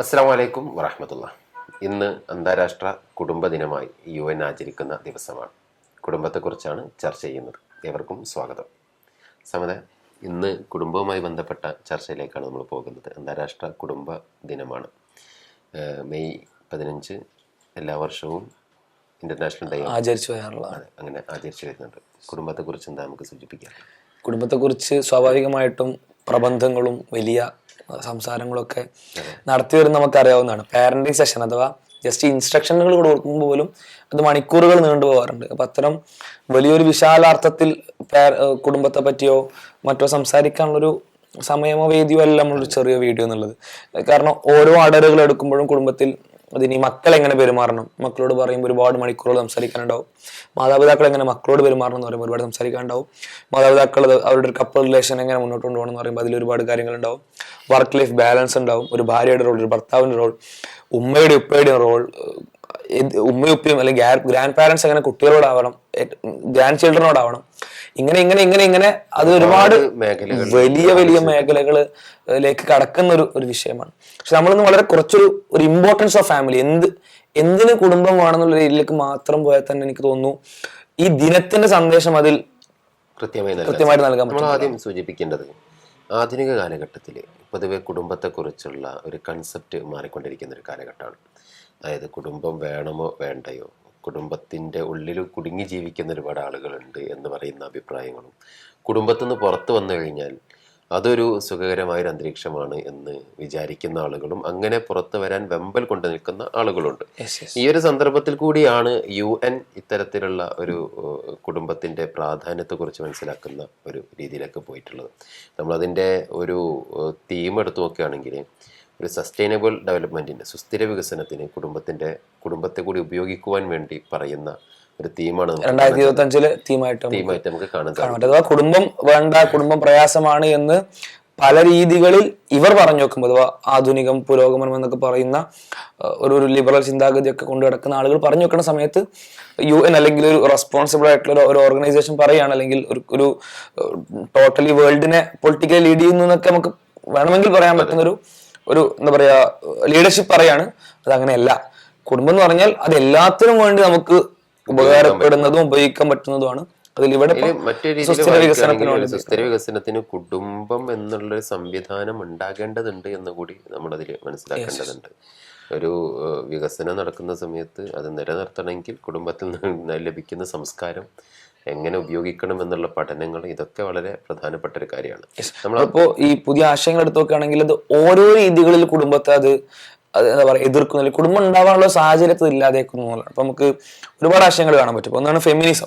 അസ്സാം വലൈക്കും വറഹമത്തുള്ള ഇന്ന് അന്താരാഷ്ട്ര കുടുംബ ദിനമായി യു എൻ ആചരിക്കുന്ന ദിവസമാണ്. കുടുംബത്തെക്കുറിച്ചാണ് ചർച്ച ചെയ്യുന്നത്. ഏവർക്കും സ്വാഗതം. സമത ഇന്ന് കുടുംബവുമായി ബന്ധപ്പെട്ട ചർച്ചയിലേക്കാണ് നമ്മൾ പോകുന്നത്. അന്താരാഷ്ട്ര കുടുംബ ദിനമാണ്. മെയ് പതിനഞ്ച് എല്ലാ വർഷവും ഇന്റർനാഷണൽ ഡേ ആചരിച്ചു വരാറുള്ളതാണ് അങ്ങനെ ആചരിച്ചു വരുന്നുണ്ട് കുടുംബത്തെക്കുറിച്ച് എന്താ നമുക്ക് സൂചിപ്പിക്കാം? കുടുംബത്തെക്കുറിച്ച് സ്വാഭാവികമായിട്ടും പ്രബന്ധങ്ങളും വലിയ സംസാരങ്ങളൊക്കെ നടത്തി വരുന്ന നമുക്ക് അറിയാവുന്നതാണ് പാരന്റിങ് സെഷൻ അഥവാ ജസ്റ്റ് ഇൻസ്ട്രക്ഷനുകൾ കൊടുക്കുമ്പോൾ പോലും അത് മണിക്കൂറുകൾ നീണ്ടു പോകാറുണ്ട്. അപ്പൊ അത്തരം വലിയൊരു വിശാലാർത്ഥത്തിൽ കുടുംബത്തെ പറ്റിയോ മറ്റോ സംസാരിക്കാനുള്ളൊരു സമയമോ വേദിയോ അല്ല നമ്മളൊരു ചെറിയ വീഡിയോ എന്നുള്ളത്. കാരണം ഓരോ അടരുകൾ എടുക്കുമ്പോഴും കുടുംബത്തിൽ അതിന് മക്കൾ എങ്ങനെ പെരുമാറണം? മക്കളോട് പറയുമ്പോൾ ഒരുപാട് മണിക്കൂറുകൾ സംസാരിക്കാനുണ്ടാവും. മാതാപിതാക്കൾ എങ്ങനെ മക്കളോട് പെരുമാറണം എന്ന് പറയുമ്പോൾ ഒരുപാട് സംസാരിക്കാനുണ്ടാവും. മാതാപിതാക്കൾ അവരുടെ ഒരു കപ്പിൾ റിലേഷൻ എങ്ങനെ മുന്നോട്ട് കൊണ്ടുപോകണം എന്ന് പറയുമ്പോൾ അതിൽ ഒരുപാട് കാര്യങ്ങളുണ്ടാവും. വർക്ക് ലൈഫ് ബാലൻസ് ഉണ്ടാവും. ഒരു ഭാര്യയുടെ റോൾ ഒരു ഭർത്താവിന്റെ റോൾ ഉമ്മയുടെ ഉപ്പയുടെ റോൾ ഉമ്മയും ഉപ്പയും അല്ലെങ്കിൽ ഗ്രാൻഡ് പാരൻസ് എങ്ങനെ കുട്ടികളോടാവണം ഗ്രാൻഡ് ചിൽഡ്രനോടാവണം ഇങ്ങനെ ഇങ്ങനെ ഇങ്ങനെ ഇങ്ങനെ അത് ഒരുപാട് വലിയ വലിയ മേഖലകളിലേക്ക് കടക്കുന്ന ഒരു ഒരു വിഷയമാണ്. പക്ഷെ നമ്മളിന്ന് വളരെ കുറച്ചൊരു ഒരു ഇമ്പോർട്ടൻസ് ഓഫ് ഫാമിലി എന്ത് എന്തിന് കുടുംബം വേണമെന്നുള്ള രീതിയിലേക്ക് മാത്രം പോയാൽ തന്നെ എനിക്ക് തോന്നുന്നു ഈ ദിനത്തിന്റെ സന്ദേശം അതിൽ കൃത്യമായി നൽകാൻ കൃത്യമായിട്ട് നൽകാൻ നമ്മൾ പറ്റും. ആദ്യം സൂചിപ്പിക്കേണ്ടത് ആധുനിക കാലഘട്ടത്തിൽ പൊതുവെ കുടുംബത്തെക്കുറിച്ചുള്ള ഒരു കൺസെപ്റ്റ് മാറിക്കൊണ്ടിരിക്കുന്ന ഒരു കാലഘട്ടമാണ്. അതായത് കുടുംബം വേണമോ വേണ്ടയോ കുടുംബത്തിന്റെ ഉള്ളിൽ കുടുങ്ങി ജീവിക്കുന്ന ഒരുപാട് ആളുകളുണ്ട് എന്ന് പറയുന്ന അഭിപ്രായങ്ങളും. കുടുംബത്തിൽ നിന്ന് പുറത്തു വന്നു കഴിഞ്ഞാൽ അതൊരു സുഖകരമായ ഒരു അന്തരീക്ഷമാണ് എന്ന് വിചാരിക്കുന്ന ആളുകളും അങ്ങനെ പുറത്തു വരാൻ വെമ്പൽ കൊണ്ടു നിൽക്കുന്ന ആളുകളുണ്ട്. ഈ ഒരു സന്ദർഭത്തിൽ കൂടിയാണ് യു എൻ ഇത്തരത്തിലുള്ള ഒരു കുടുംബത്തിന്റെ കുടുംബത്തിന്റെ പ്രാധാന്യത്തെക്കുറിച്ച് മനസ്സിലാക്കുന്ന ഒരു രീതിയിലൊക്കെ പോയിട്ടുള്ളത്. നമ്മളതിന്റെ ഒരു തീം എടുത്തു നോക്കുകയാണെങ്കിൽ ഒരു സസ്റ്റൈനബിൾ ഡെവലപ്മെന്റിന് സുസ്ഥിര വികസനത്തിന് കുടുംബത്തിന്റെ കുടുംബത്തെ കൂടി ഉപയോഗിക്കുവാൻ വേണ്ടി പറയുന്ന ഒരു തീമാണ് രണ്ടായിരത്തി ഇരുപത്തി അഞ്ചിൽ തീമായിട്ട് തീമായിട്ട് നമുക്ക് കാണാൻ സാധിക്കും. കുടുംബം വേണ്ട കുടുംബം പ്രയാസമാണ് എന്ന് പല രീതികളിൽ ഇവർ പറഞ്ഞു വെക്കുമ്പോൾ അഥവാ ആധുനികം പുരോഗമനം എന്നൊക്കെ പറയുന്ന ഒരു ഒരു ലിബറൽ ചിന്താഗതിയൊക്കെ കൊണ്ടു കിടക്കുന്ന ആളുകൾ പറഞ്ഞു വെക്കുന്ന സമയത്ത് യു എൻ അല്ലെങ്കിൽ ഒരു റെസ്പോൺസിബിൾ ആയിട്ടുള്ള ഒരു ഓർഗനൈസേഷൻ പറയുകയാണ് അല്ലെങ്കിൽ ഒരു ഒരു ടോട്ടലി വേൾഡിനെ പൊളിറ്റിക്കലി ലീഡ് ചെയ്യുന്നു എന്നൊക്കെ നമുക്ക് വേണമെങ്കിൽ പറയാൻ പറ്റുന്ന ഒരു ഒരു എന്താ പറയാ ലീഡർഷിപ്പ് പറയാണ്. അത് അങ്ങനെയല്ല കുടുംബം എന്ന് പറഞ്ഞാൽ അത് എല്ലാത്തിനും വേണ്ടി നമുക്ക് ഉപകാരപ്പെടുന്നതും ഉപയോഗിക്കാൻ പറ്റുന്നതുമാണ്. അതിൽ ഇവിടെ സുസ്ഥിര വികസനത്തിന് കുടുംബം എന്നുള്ള സംവിധാനം ഉണ്ടാകേണ്ടതുണ്ട് എന്ന് കൂടി നമ്മൾ അതിൽ മനസ്സിലാക്കേണ്ടതുണ്ട്. ഒരു വികസനം നടക്കുന്ന സമയത്ത് അത് നിലനിർത്തണമെങ്കിൽ കുടുംബത്തിൽ നിന്ന് ലഭിക്കുന്ന സംസ്കാരം എങ്ങനെ ഉപയോഗിക്കണം എന്നുള്ള പഠനങ്ങൾ ഇതൊക്കെ വളരെ പ്രധാനപ്പെട്ട ഒരു കാര്യമാണ്. നമ്മൾ അപ്പോ ഈ പുതിയ ആശയങ്ങൾ എടുത്തു നോക്കുകയാണെങ്കിൽ അത് ഓരോ രീതികളിൽ കുടുംബത്തെ അത് എന്താ പറയുക എതിർക്കുന്നില്ല കുടുംബം ഉണ്ടാവാനുള്ള സാഹചര്യത്തിൽ ഇല്ലാതേക്കുന്നു എന്നുള്ളതാണ്. അപ്പൊ നമുക്ക് ഒരുപാട് ആശയങ്ങൾ കാണാൻ പറ്റും. ഒന്നാണ് ഫെമിനിസം.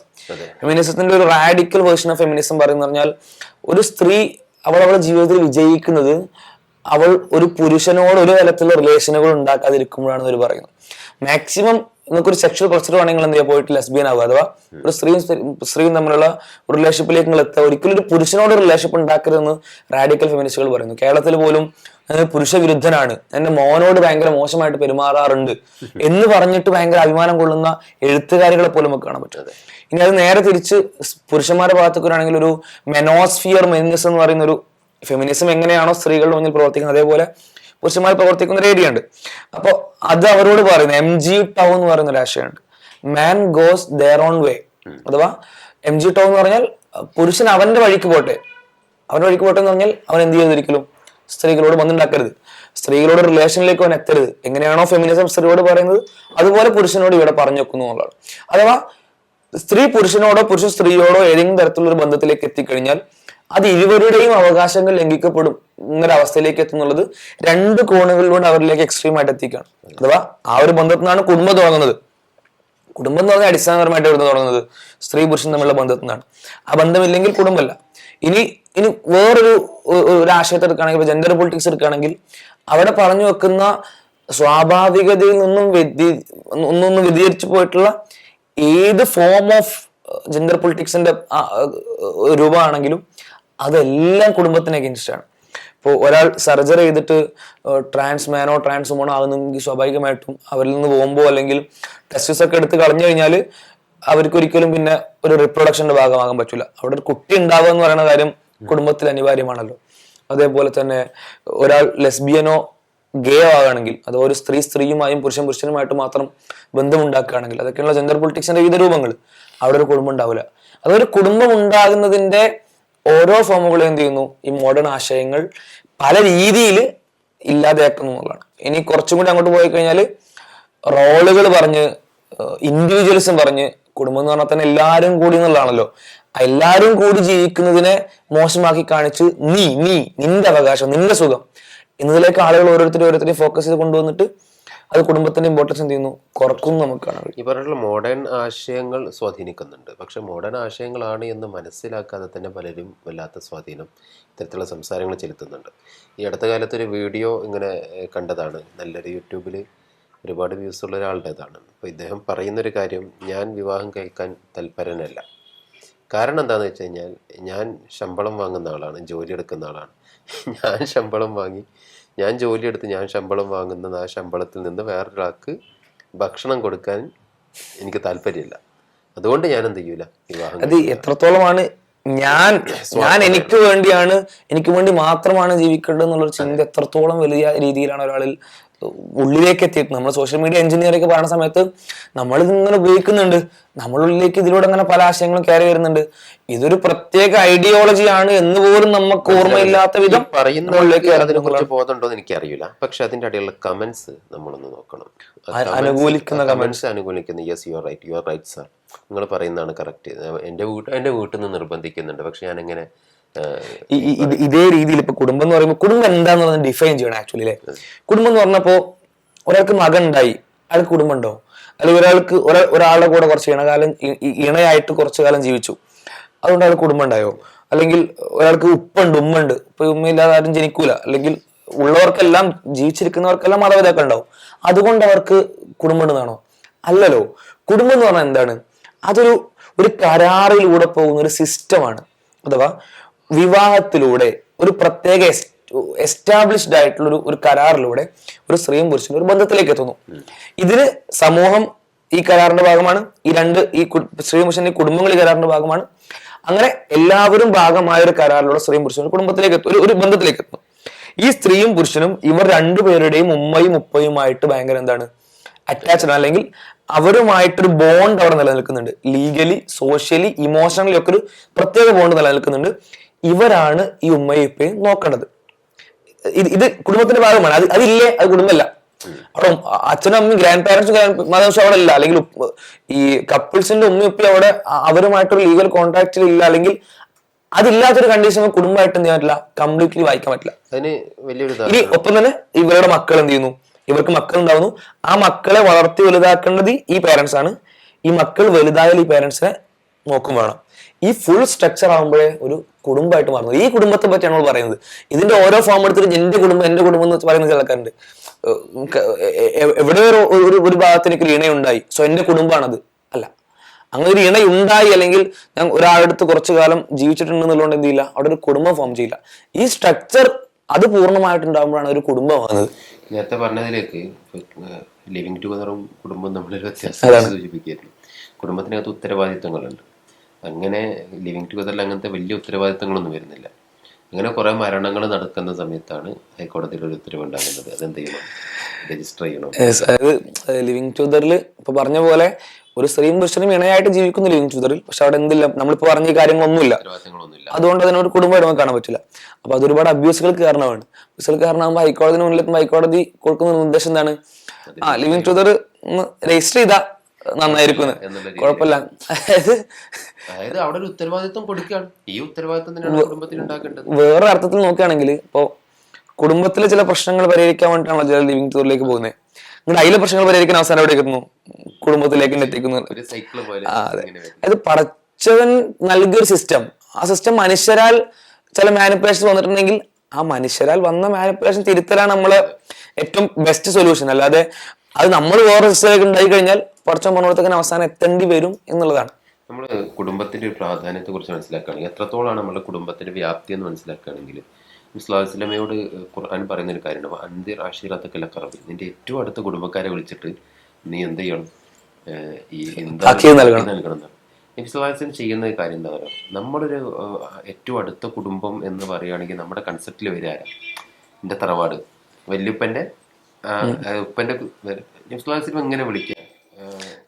ഫെമിനിസത്തിന്റെ ഒരു റാഡിക്കൽ വേർഷൻ ഓഫ് ഫെമിനിസം പറയുന്ന പറഞ്ഞാൽ ഒരു സ്ത്രീ അവൾ അവളുടെ ജീവിതത്തിൽ വിജയിക്കുന്നത് അവൾ ഒരു പുരുഷനോട് ഒരു തരത്തിലുള്ള റിലേഷനുകൾ ഉണ്ടാക്കാതിരിക്കുമ്പോഴാണ് ഇവർ പറയുന്നത്. മാക്സിമം നിങ്ങൾക്കൊരു സെക്ഷൽ പ്രഷർ വേണമെങ്കിൽ എന്ത് ചെയ്യാ? പോയിട്ട് ലെസ്ബിയൻ ആവുക അഥവാ ഒരു സ്ത്രീയും സ്ത്രീ- സ്ത്രീയും തമ്മിലുള്ള റിലേഷൻഷിപ്പിലേക്ക് നിങ്ങൾ എത്തുക. ഒരിക്കലും ഒരു പുരുഷനോട് റിലേഷൻഷിപ്പ് ഉണ്ടാക്കരുതെന്ന് റാഡിക്കൽ ഫെമിനിസ്റ്റുകൾ പറയുന്നു. കേരളത്തിൽ പോലും പുരുഷ വിരുദ്ധനാണ് എന്റെ മോനോട് ഭയങ്കര മോശമായിട്ട് പെരുമാറാറുണ്ട് എന്ന് പറഞ്ഞിട്ട് ഭയങ്കര അഭിമാനം കൊള്ളുന്ന എഴുത്തുകാരികളെ പോലും നമുക്ക് കാണാൻ പറ്റുന്നത്. ഇനി അത് നേരെ തിരിച്ച് പുരുഷന്മാരെ പുരുഷന്മാരുടെ ഭാഗത്തേക്കൊരാണെങ്കിൽ ഒരു മെനോസ്ഫിയർ മെനിസം എന്ന് പറയുന്ന ഒരു ഫെമിനിസം എങ്ങനെയാണോ സ്ത്രീകളുടെ മുന്നിൽ പ്രവർത്തിക്കുന്നത്. അതേപോലെ പുരുഷന്മാർ പ്രവർത്തിക്കുന്ന ഒരു ഏരിയ ഉണ്ട്. അപ്പോൾ അത് അവരോട് പറയുന്നത് എം ജി ടൗൺ എന്ന് പറയുന്ന ഒരു ആശയമുണ്ട് man goes their own way അഥവാ എം ജി ടൗൺ എന്ന് പറഞ്ഞാൽ പുരുഷൻ അവന്റെ വഴിക്ക് പോട്ടെ. അവന്റെ വഴിക്ക് പോട്ടെ എന്ന് പറഞ്ഞാൽ അവൻ എന്ത് ചെയ്തിരിക്കലും സ്ത്രീകളോട് ബന്ധമുണ്ടാക്കരുത് സ്ത്രീകളോട് റിലേഷനിലേക്ക് അവൻ എത്തരുത്. എങ്ങനെയാണോ ഫെമിനിസം സ്ത്രീയോട് പറയുന്നത്? അതുപോലെ പുരുഷനോട് ഇവിടെ പറഞ്ഞു വെക്കുന്നു എന്നുള്ളതാണ്. അഥവാ സ്ത്രീ പുരുഷനോടോ പുരുഷ സ്ത്രീയോടോ ഏതെങ്കിലും തരത്തിലുള്ള ഒരു ബന്ധത്തിലേക്ക് എത്തിക്കഴിഞ്ഞാൽ അത് ഇരുവരുടെയും അവകാശങ്ങൾ ലംഘിക്കപ്പെടും എന്നൊരവസ്ഥയിലേക്ക് എത്തുന്നുള്ളത് രണ്ട് കോണുകളിലൂടെ അവരിലേക്ക് എക്സ്ട്രീം ആയിട്ട് എത്തിക്കുകയാണ് അഥവാ ആ ഒരു ബന്ധത്തിൽ നിന്നാണ് കുടുംബം തുടങ്ങുന്നത്. കുടുംബം എന്ന് പറഞ്ഞാൽ അടിസ്ഥാനപരമായിട്ട് എവിടെ തുടങ്ങുന്നത് സ്ത്രീ പുരുഷൻ തമ്മിലുള്ള ബന്ധത്തിൽ നിന്നാണ് ആ ബന്ധമില്ലെങ്കിൽ കുടുംബമല്ല. ഇനി ഇനി വേറൊരു ഒരു ആശയത്തെ എടുക്കുകയാണെങ്കിൽ ജെൻഡർ പൊളിറ്റിക്സ് എടുക്കുകയാണെങ്കിൽ അവിടെ പറഞ്ഞു വെക്കുന്ന സ്വാഭാവികതയിൽ നിന്നും വ്യതി ഒന്നൊന്ന് വ്യതിചരിച്ചു പോയിട്ടുള്ള ഏത് ഫോം ഓഫ് ജെൻഡർ പൊളിറ്റിക്സിന്റെ രൂപമാണെങ്കിലും അതെല്ലാം കുടുംബത്തിന് അഗേൻസ്റ്റ് ആണ്. ഇപ്പോൾ ഒരാൾ സർജറി ചെയ്തിട്ട് ട്രാൻസ് മാനോ ട്രാൻസ് വുമണോ ആകുന്നെങ്കിൽ സ്വാഭാവികമായിട്ടും അവരിൽ നിന്ന് പോകുമ്പോൾ അല്ലെങ്കിൽ ടെസ്റ്റസ് ഒക്കെ എടുത്ത് കളഞ്ഞു കഴിഞ്ഞാൽ അവർക്ക് ഒരിക്കലും പിന്നെ ഒരു റിപ്രൊഡക്ഷന്റെ ഭാഗമാകാൻ പറ്റില്ല അവിടെ ഒരു കുട്ടി ഉണ്ടാവുക എന്ന് പറയുന്ന കാര്യം കുടുംബത്തിൽ അനിവാര്യമാണല്ലോ. അതേപോലെ തന്നെ ഒരാൾ ലെസ്ബിയനോ ഗേ ആവുകയാണെങ്കിൽ അത് ഒരു സ്ത്രീ സ്ത്രീയുമായും പുരുഷൻ പുരുഷനുമായിട്ട് മാത്രം ബന്ധമുണ്ടാക്കുകയാണെങ്കിൽ അതൊക്കെയുള്ള ജെൻഡർ പൊളിറ്റിക്സിന്റെ വിവിധ രൂപങ്ങൾ അവിടെ ഒരു കുടുംബം ഉണ്ടാവില്ല. അതൊരു കുടുംബം ഉണ്ടാകുന്നതിന്റെ ഓരോ ഫോമുകളും എന്ത് ചെയ്യുന്നു? ഈ മോഡേൺ ആശയങ്ങൾ പല രീതിയിൽ ഇല്ലാതെയാക്കുന്നു എന്നുള്ളതാണ്. ഇനി കുറച്ചും കൂടി അങ്ങോട്ട് പോയി കഴിഞ്ഞാൽ റോളുകൾ പറഞ്ഞ് ഇൻഡിവിജ്വൽസും പറഞ്ഞ് കുടുംബം എന്ന് പറഞ്ഞാൽ തന്നെ എല്ലാവരും കൂടി എന്നുള്ളതാണല്ലോ. എല്ലാവരും കൂടി ജീവിക്കുന്നതിനെ മോശമാക്കി കാണിച്ച് നീ നീ നിന്റെ അവകാശം നിന്റെ സുഖം. എന്നതിലേക്ക് ആളുകൾ ഓരോരുത്തരും ഓരോരുത്തരെയും ഫോക്കസ് ചെയ്ത് കൊണ്ടുവന്നിട്ട് അത് കുടുംബത്തിന്റെ ഇമ്പോർട്ടൻസ് എന്ത് ചെയ്യുന്നു? കുറക്കുന്നു നമുക്ക് ഈ പറഞ്ഞിട്ടുള്ള മോഡേൺ ആശയങ്ങൾ സ്വാധീനിക്കുന്നുണ്ട്. പക്ഷെ മോഡേൺ ആശയങ്ങളാണ് എന്ന് മനസ്സിലാക്കാതെ തന്നെ പലരും വല്ലാത്ത സ്വാധീനം ഇത്തരത്തിലുള്ള സംസാരങ്ങൾ ചെലുത്തുന്നുണ്ട്. ഈ അടുത്ത കാലത്ത് ഒരു വീഡിയോ ഇങ്ങനെ കണ്ടതാണ്. നല്ലൊരു യൂട്യൂബിൽ ഒരുപാട് വ്യൂസ് ഉള്ള ഒരാളുടേതാണ്. അപ്പോൾ ഇദ്ദേഹം പറയുന്നൊരു കാര്യം ഞാൻ വിവാഹം കഴിക്കാൻ തൽപരനല്ല. കാരണം എന്താണെന്ന് വെച്ച് കഴിഞ്ഞാൽ ഞാൻ ശമ്പളം വാങ്ങുന്ന ആളാണ് ജോലി എടുക്കുന്ന ആളാണ്. ഞാൻ ശമ്പളം വാങ്ങി ഞാൻ ജോലിയെടുത്ത് ഞാൻ ശമ്പളം വാങ്ങുന്ന ആ ശമ്പളത്തിൽ നിന്ന് വേറൊരാൾക്ക് ഭക്ഷണം കൊടുക്കാൻ എനിക്ക് താല്പര്യമില്ല. അതുകൊണ്ട് ഞാൻ എന്ത് ചെയ്യൂല വിവാഹം അത് എത്രത്തോളമാണ് ഞാൻ ഞാൻ എനിക്ക് വേണ്ടിയാണ് എനിക്ക് വേണ്ടി മാത്രമാണ് ജീവിക്കേണ്ടത് എന്നുള്ളൊരു ചിന്ത എത്രത്തോളം വലിയ രീതിയിലാണ് ഒരാളിൽ ഉള്ളിലേക്ക് എത്തി നമ്മൾ സോഷ്യൽ മീഡിയ എഞ്ചിനീയർ ഒക്കെ പറയുന്ന സമയത്ത് നമ്മൾ ഇതിങ്ങനെ ഉപയോഗിക്കുന്നുണ്ട്. നമ്മളുള്ളിലേക്ക് ഇതിലൂടെ അങ്ങനെ പല ആശയങ്ങളും കയറി വരുന്നുണ്ട്. ഇതൊരു പ്രത്യേക ഐഡിയോളജി ആണ് എന്ന് പോലും നമുക്ക് ഓർമ്മയില്ലാത്ത വിധം പറയുന്ന എനിക്ക് അറിയില്ല കയറുന്നു കുറിച്ച് ബോധമുണ്ടോ എന്ന് എനിക്കറിയില്ല. പക്ഷെ അതിന്റെ അടിയിലുള്ള കമന്റ്സ് നമ്മളൊന്ന് നോക്കണം. അനുകൂലിക്കുന്ന കമന്റ്സ് അനുകൂലിക്കുന്ന yes you are right you are right sir നിങ്ങൾ പറയുന്നതാണ് കറക്റ്റ് എന്റെ വീട്ട് എന്റെ വീട്ടിൽ നിന്ന് നിർബന്ധിക്കുന്നുണ്ട്. പക്ഷെ ഞാൻ എങ്ങനെ ഇത് ഇതേ രീതിയിൽ ഇപ്പൊ കുടുംബം എന്ന് പറയുമ്പോൾ കുടുംബം എന്താന്ന് പറഞ്ഞാൽ ഡിഫൈൻ ചെയ്യണം ആക്ച്വലി അല്ലേ കുടുംബം എന്ന് പറഞ്ഞപ്പോ ഒരാൾക്ക് മകൻ ഉണ്ടായി അയാൾക്ക് കുടുംബം ഉണ്ടോ അല്ലെങ്കിൽ ഒരാൾക്ക് ഒരാ- ഒരാളുടെ കൂടെ കുറച്ച് ഇണകാലം ഇണയായിട്ട് കുറച്ചു കാലം ജീവിച്ചു. അതുകൊണ്ട് അയാൾക്ക് കുടുംബം ഉണ്ടായോ അല്ലെങ്കിൽ ഒരാൾക്ക് ഉപ്പുണ്ട് ഉമ്മുണ്ട് ഇപ്പൊ ഉമ്മയില്ലാതെ ആരും ജനിക്കൂല. അല്ലെങ്കിൽ ഉള്ളവർക്കെല്ലാം ജീവിച്ചിരിക്കുന്നവർക്കെല്ലാം മാതാപിതാക്കൾ ഉണ്ടാവും. അതുകൊണ്ട് അവർക്ക് കുടുംബം ഉണ്ടെന്നാണോ അല്ലല്ലോ. കുടുംബം എന്ന് പറഞ്ഞാൽ എന്താണ്? അതൊരു ഒരു കരാറിലൂടെ പോകുന്ന ഒരു സിസ്റ്റമാണ് അഥവാ വിവാഹത്തിലൂടെ ഒരു പ്രത്യേക എസ്റ്റാബ്ലിഷ്ഡ് ആയിട്ടുള്ള ഒരു ഒരു കരാറിലൂടെ ഒരു സ്ത്രീയും പുരുഷനും ഒരു ബന്ധത്തിലേക്ക് എത്തുന്നു. ഇതിന് സമൂഹം ഈ കരാറിന്റെ ഭാഗമാണ് ഈ രണ്ട് ഈ സ്ത്രീ സ്ത്രീയും പുരുഷന്റെ കുടുംബങ്ങൾ ഈ കരാറിന്റെ ഭാഗമാണ്. അങ്ങനെ എല്ലാവരും ഭാഗമായ ഒരു കരാറിലൂടെ സ്ത്രീയും പുരുഷനും കുടുംബത്തിലേക്ക് എത്തും ഒരു- ഒരു ബന്ധത്തിലേക്ക് എത്തുന്നു. ഈ സ്ത്രീയും പുരുഷനും ഇവർ രണ്ടുപേരുടെയും ഉമ്മയും ഉപ്പയുമായിട്ട് ഭയങ്കര എന്താണ് അറ്റാച്ച്ഡ് അല്ലെങ്കിൽ അവരുമായിട്ടൊരു ബോണ്ട് അവിടെ നിലനിൽക്കുന്നുണ്ട്. ലീഗലി സോഷ്യലി ഇമോഷണലി ഒക്കെ ഒരു പ്രത്യേക ബോണ്ട് നിലനിൽക്കുന്നുണ്ട്. ഇവരാണ് ഈ ഉമ്മയും ഉപ്പയും നോക്കേണ്ടത് ഇത് ഇത് കുടുംബത്തിന്റെ ഭാഗമാണ്. അത് അതില്ലേ? അത് കുടുംബമല്ല. അവിടെ അച്ഛനും അമ്മയും ഗ്രാൻഡ് പാരന്റ്സും ഗ്രാൻഡ് മദേഴ്സും അവിടെ ഇല്ല. അല്ലെങ്കിൽ ഈ കപ്പിൾസിന്റെ ഉമ്മയും ഉപ്പയും അവിടെ അവരുമായിട്ടൊരു ലീഗൽ കോൺട്രാക്റ്റിൽ ഇല്ല. അല്ലെങ്കിൽ അതില്ലാത്തൊരു കണ്ടീഷൻ കുടുംബമായിട്ട് എന്ത് ചെയ്യാൻ പറ്റില്ല? കംപ്ലീറ്റ്ലി വായിക്കാൻ പറ്റില്ല. അതിന് വലിയൊരു ഇനി ഒപ്പം തന്നെ ഇവരുടെ മക്കൾ എന്ത് ചെയ്യുന്നു? ഇവർക്ക് മക്കൾ ഉണ്ടാവുന്നു ആ മക്കളെ വളർത്തി വലുതാക്കേണ്ടത് ഈ പേരൻസ് ആണ്. ഈ മക്കൾ വലുതായാൽ ഈ പേരൻസിനെ നോക്കും വേണം. ഈ ഫുൾ സ്ട്രക്ചർ ആകുമ്പോഴേ ഒരു കുടുംബമായിട്ട് മാറുന്നത് ഈ കുടുംബത്തെ പറ്റിയാണ് നമ്മൾ പറയുന്നത്. ഇതിന്റെ ഓരോ ഫോം എടുത്തിട്ട് എന്റെ കുടുംബം എന്റെ കുടുംബം എന്ന് പറയുന്ന ചില ആൾക്കാരുണ്ട് ഏഹ് ക- എ- എ- എവിടെ ഒരു ഒരു ഭാഗത്ത് എനിക്ക് ഒരു ഇണയുണ്ടായി. സോ എന്റെ കുടുംബമാണത്. അല്ല. അങ്ങനെ ഒരു ഇണയുണ്ടായി ഉണ്ടായി അല്ലെങ്കിൽ ഞാൻ ഒരാളടുത്ത് കുറച്ചു കാലം ജീവിച്ചിട്ടുണ്ടെന്നുള്ളതുകൊണ്ട് എന്ത് ചെയ്യില്ല? അവിടെ ഒരു കുടുംബം ഫോം ചെയ്യില്ല. ഈ സ്ട്രക്ചർ അത് പൂർണമായിട്ടുണ്ടാകുമ്പോഴാണ് ഒരു കുടുംബം വന്നത് നേരത്തെ പറഞ്ഞതിലേക്ക് ലിവിങ് ടുഗദറും കുടുംബം തമ്മിലൊരു വ്യത്യാസം സൂചിപ്പിക്കുന്നു കുടുംബത്തിനകത്ത് ഉത്തരവാദിത്തങ്ങളുണ്ട് അങ്ങനെ ലിവിങ് ടുഗദറിൽ അങ്ങനത്തെ വലിയ ഉത്തരവാദിത്തങ്ങളൊന്നും വരുന്നില്ല. അങ്ങനെ കുറേ മരണങ്ങൾ നടക്കുന്ന സമയത്താണ് ഹൈക്കോടതിയിൽ ഒരു ഉത്തരവുണ്ടാകുന്നത്. അതെന്ത് ചെയ്യണം? രജിസ്റ്റർ ചെയ്യണം? അതായത് ലിവിങ് ടുദറിൽ ഇപ്പൊ പറഞ്ഞ പോലെ ഒരു സ്ത്രീയും പുരുഷനും ഇണയായിട്ട് ജീവിക്കുന്നു ലിവിങ് ടുദറിൽ പക്ഷെ അവിടെ എന്തില്ല? നമ്മളിപ്പോ പറഞ്ഞ കാര്യങ്ങളൊന്നുമില്ല. അതുകൊണ്ട് അതിനൊരു കുടുംബമായിട്ട് നമുക്ക് കാണാൻ പറ്റില്ല. അപ്പൊ അത് ഒരുപാട് അബ്യൂസുകൾക്ക് കാരണമാണ്. അബ്യൂസുകൾക്ക് കാരണമാകുമ്പോൾ ഹൈക്കോടതിന് മുന്നിലെത്തുമ്പോൾ ഹൈക്കോടതി കൊടുക്കുന്ന നിർദ്ദേശം എന്താണ്? ആ ലിവിങ് ടുദർ രജിസ്റ്റർ ചെയ്താ നന്നായിരിക്കും. കുഴപ്പമില്ല. അതായത് അതായത് അവിടെ ഒരു ഉത്തരവാദിത്വം കൊടുക്കുകയാണ്. ഈ ഉത്തരവാദിത്വം തന്നെയാണ് കുടുംബത്തിൽ ഉണ്ടാക്കേണ്ടത്. വേറെ അർത്ഥത്തിൽ നോക്കുകയാണെങ്കിൽ ഇപ്പോ കുടുംബത്തിലെ ചില പ്രശ്നങ്ങൾ പരിഹരിക്കാൻ വേണ്ടിയിട്ടാണല്ലോ ചില ലിവിംഗ് ടൂറിലേക്ക് പോകുന്നത്. നിങ്ങളുടെ അതിലെ പ്രശ്നങ്ങൾ പരിഹരിക്കാൻ അവസാനം എവിടെ എത്തുന്നു? കുടുംബത്തിലേക്ക് എത്തിക്കുന്നു. ഒരു സൈക്കിൾ പോലെ ആ, അതെ. ഇങ്ങനെ വരും. അത് പടച്ചവൻ നൽകിയൊരു സിസ്റ്റം ആ സിസ്റ്റം മനുഷ്യരാൽ ചില മാനിപ്പുലേഷൻ വന്നിട്ടുണ്ടെങ്കിൽ ആ മനുഷ്യരാൽ വന്ന മാനിപ്പുലേഷൻ തിരുത്തലാണ് നമ്മൾ ഏറ്റവും ബെസ്റ്റ് സൊല്യൂഷൻ അല്ലാതെ അത് നമ്മൾ വേറെ സിസ്റ്റത്തിലേക്ക് ഉണ്ടായി കഴിഞ്ഞാൽ പടച്ചവൻ പറഞ്ഞിടത്തേക്ക് അവസാനം എത്തേണ്ടി വരും എന്നുള്ളതാണ്. നമ്മൾ കുടുംബത്തിന്റെ ഒരു പ്രാധാന്യത്തെ കുറിച്ച് മനസ്സിലാക്കുകയാണെങ്കിൽ എത്രത്തോളാണ് നമ്മുടെ കുടുംബത്തിന്റെ വ്യാപ്തി എന്ന് മനസ്സിലാക്കുകയാണെങ്കിൽ ഇസ്ലാമിസ്ലമയോട് ഖുർആൻ പറയുന്ന ഒരു കാര്യമാണ് അന്തിർ ആഷിറാത്തക്കല്ല കറബി നിന്റെ ഏറ്റവും അടുത്ത കുടുംബക്കാരെ വിളിച്ചിട്ട് നീ എന്ത് ചെയ്യണം? ഈ എന്താ നൽകണം. നൽകണം. ഇസ്ലാസിന് ചെയ്യുന്ന കാര്യം എന്താ പറയുക നമ്മളൊരു ഏറ്റവും അടുത്ത കുടുംബം എന്ന് പറയുകയാണെങ്കിൽ നമ്മുടെ കൺസെപ്റ്റിൽ വരിക ആരാ? എന്റെ തറവാട്. വല്യുപ്പന്റെ ഉപ്പന്റെ ഇസ്ലാസിനും എങ്ങനെ ന്യൂസ് ക്ലാസ്സിൽ എങ്ങനെ വിളിക്കാം ആ, ഓ-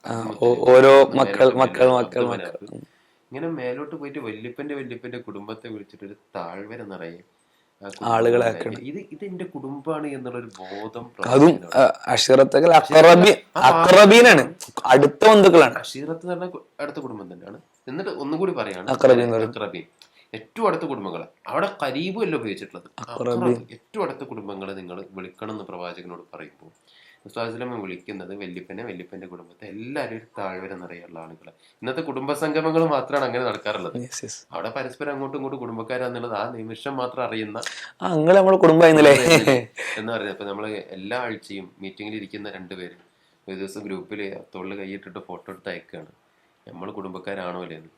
ഓരോ മക്കൾ മക്കൾ മക്കൾ മക്കൾ. ഇങ്ങനെ മേലോട്ട് പോയിട്ട് വല്യപ്പന്റെ വല്യപ്പന്റെ കുടുംബത്തെ വിളിച്ചിട്ട് ഒരു താഴ്വര നിറയെ ആളുകളെ. ഇത് ഇത് എന്റെ കുടുംബമാണ് എന്നുള്ളൊരു ബോധം അതും അഷിറത്തകൾ അക്രബി അക്രബീനാണ്. അടുത്ത ബന്ധുക്കളാണ്. അഷീറത്ത് എന്ന് പറഞ്ഞ അടുത്ത കുടുംബം തന്നെയാണ്. എന്നിട്ട് ഒന്നും കൂടി പറയാണ് അക്രബീൻ ഏറ്റവും അടുത്ത കുടുംബങ്ങൾ അവിടെ കരീബും അല്ല ഉപയോഗിച്ചിട്ടുള്ളത്. ഏറ്റവും അടുത്ത കുടുംബങ്ങളെ നിങ്ങൾ വിളിക്കണം എന്ന് പ്രവാചകനോട് പറയുമ്പോൾ മുസ്ലാസ്ലമ വിളിക്കുന്നത് വല്യപ്പനെ വല്യപ്പന്റെ കുടുംബത്തെ എല്ലാവരും ഒരു താഴ്വര നിറയുള്ള ആളുകൾ ഇന്നത്തെ കുടുംബ സംഗമങ്ങൾ മാത്രമാണ് അങ്ങനെ നടക്കാറുള്ളത്. അവിടെ പരസ്പരം അങ്ങോട്ടും ഇങ്ങോട്ടും കുടുംബക്കാരാന്നുള്ളത് ആ നിമിഷം മാത്രം അറിയുന്ന നമ്മളെ കുടുംബമായിരുന്നില്ലേ എന്ന് പറയുന്നത് ഇപ്പൊ നമ്മൾ എല്ലാ ആഴ്ചയും മീറ്റിംഗിൽ ഇരിക്കുന്ന രണ്ടുപേര് ഒരു ദിവസം ഗ്രൂപ്പിൽ തൊള്ളു കൈയിട്ടിട്ട് ഫോട്ടോ എടുത്ത് അയക്കുകയാണ് നമ്മൾ കുടുംബക്കാരാണോ അല്ലേ എന്ന്